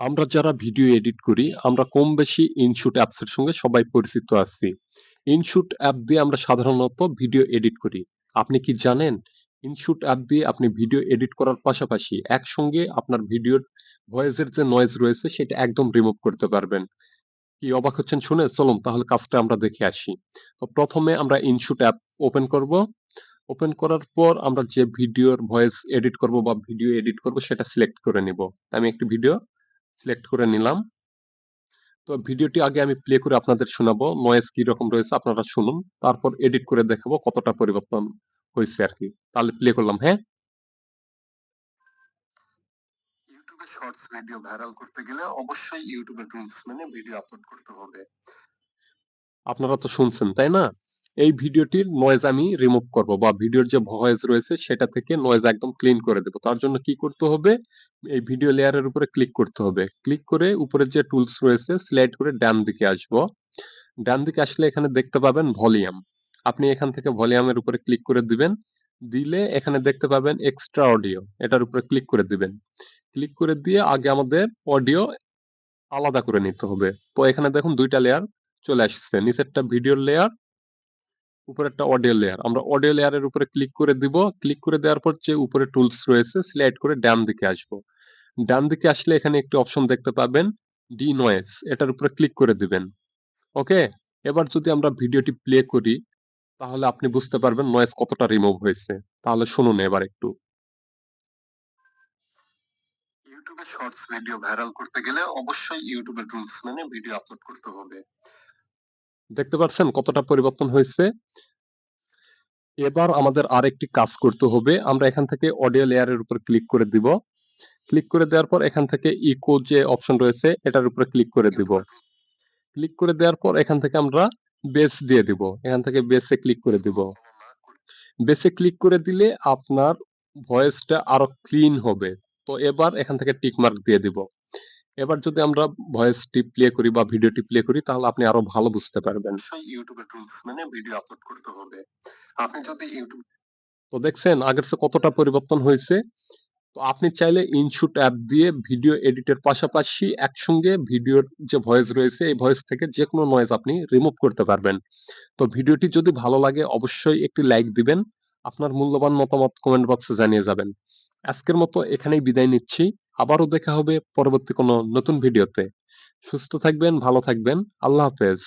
আমরা যারা video edit করি, আমরা কম বেশি ইনশুট অ্যাপস এর সঙ্গে সবাই পরিচিত আছি। ইনশুট অ্যাপ দিয়ে আমরা সাধারণত ভিডিও এডিট করি। আপনি কি জানেন? ইনশুট অ্যাপ দিয়ে আপনি ভিডিও এডিট করার পাশাপাশি একসঙ্গে আপনার ভিডিওর ভয়েসের যে নয়েজ রয়েছে সেটা একদম রিমুভ করতে পারবেন। কি অবাক হচ্ছেন শুনে? চলুন তাহলে কাজটা আমরা দেখে আসি। তো ১ম এ আমরা ইনশুট অ্যাপ ওপেন করব। ওপেন করার পর আমরা যে ভিডিওর ভয়েস এডিট করব বা ভিডিও এডিট করব সেটা সিলেক্ট করে নিব। আমি একটি ভিডিও সিলেক্ট করে নিলাম। তো ভিডিওটি আগে আমি প্লে করে আপনাদের শোনাবো। নয়েজ কীরকম রয়েছে আপনারা শুনুন। তারপর এডিট করে দেখাবো কতটা পরিবর্তন হয়েছে আর কি তাহলে প্লে করলাম, হ্যাঁ? ইউটিউবে শর্টস ভিডিও ভাইরাল করতে গেলে অবশ্যই ইউটিউবের রুলস মেনে ভিডিও আপলোড করতে হবে। আপনারা তো শুনছেন, তাই না? এই ভিডিওটির নয়েজ আমি রিমুভ করব বা ভিডিওর যে ভয়েস রয়েছে সেটা থেকে নয়েজ একদম ক্লিন করে দেব। তার জন্য কি করতে হবে? এই ভিডিও লেয়ারের উপরে ক্লিক করতে হবে। ক্লিক করে উপরের যে টুলস রয়েছে স্লাইড করে ডান দিকে আসব। ডান দিকে আসলে এখানে দেখতে পাবেন ভলিউম। আপনি এখান থেকে ভলিউমের উপরে ক্লিক করে দিবেন। দিলে এখানে দেখতে পাবেন এক্সট্রা অডিও। এটার উপরে ক্লিক করে দিবেন। ক্লিক করে দিয়ে আগে আমাদের অডিও আলাদা করে নিতে হবে। তো এখানে দেখুন দুইটা লেয়ার চলে আসছে। নিচেরটা ভিডিওর লেয়ার, উপরেরটা অডিও লেয়ার। আমরা অডিও লেয়ারের উপরে ক্লিক করে দিব। ক্লিক করে দেওয়ার পর যে উপরে টুলস রয়েছে স্লাইড করে ডান দিকে আসব। ডান দিকে আসলে এখানে একটি অপশন দেখতে পাবেন ডি নয়েজ। এটার উপরে ক্লিক করে দিবেন। ওকে? এবার যদি আমরা ভিডিওটি প্লে করি, তাহলে আপনি বুঝতে পারবেন নয়েজ কতটা রিমুভ হয়েছে। তাহলে শুনুন এবার একটু। ইউটিউবে শর্টস ভিডিও ভাইরাল করতে গেলে অবশ্যই ইউটিউবের রুলস মেনে ভিডিও আপলোড করতে হবে। দেখতে পাচ্ছেন কতটা পরিবর্তন হয়েছে? এবার আমাদের আরেকটি কাজ করতে হবে। আমরা এখান থেকে অডিও লেয়ারের উপর ক্লিক করে দিব। ক্লিক করে দেওয়ার পর এখান থেকে ইকো যে অপশন রয়েছে, এটার উপরে ক্লিক করে দিব। ক্লিক করে দেওয়ার পর এখান থেকে আমরা বেস দিয়ে দিব। এখান থেকে বেসে ক্লিক করে দিব। বেসে ক্লিক করে দিলে আপনার ভয়েসটা আরও ক্লিন হবে। তো এবার এখান থেকে টিক মার্ক দিয়ে দিব। এবার যদি আমরা ভয়েস ভয়েসটি প্লে করি বা ভিডিওটি প্লে করি তাহলে আপনি আরও ভালো বুঝতে পারবেন। রুলস মেনে ভিডিও আপলোড করতে হবে। আপনি যদি ইউটিউব তো দেখছেন আগের চেয়ে কতটা পরিবর্তন হয়েছে? তো আপনি চাইলে ইনশুট অ্যাপ দিয়ে ভিডিও এডিটের পাশাপাশি একসঙ্গে ভিডিওর যে ভয়েস রয়েছে এই ভয়েস থেকে যেকোনো নয়েজ আপনি রিমুভ করতে পারবেন। তো ভিডিওটি যদি ভালো লাগে অবশ্যই একটি লাইক দিবেন। আপনার মূল্যবান মতামত কমেন্ট বক্সে জানিয়ে যাবেন। আজকের মতো এখানেই বিদায় নিচ্ছি। আবারও দেখা হবে পরবর্তী কোনো নতুন ভিডিওতে। সুস্থ থাকবেন, ভালো থাকবেন। আল্লাহ হাফেজ।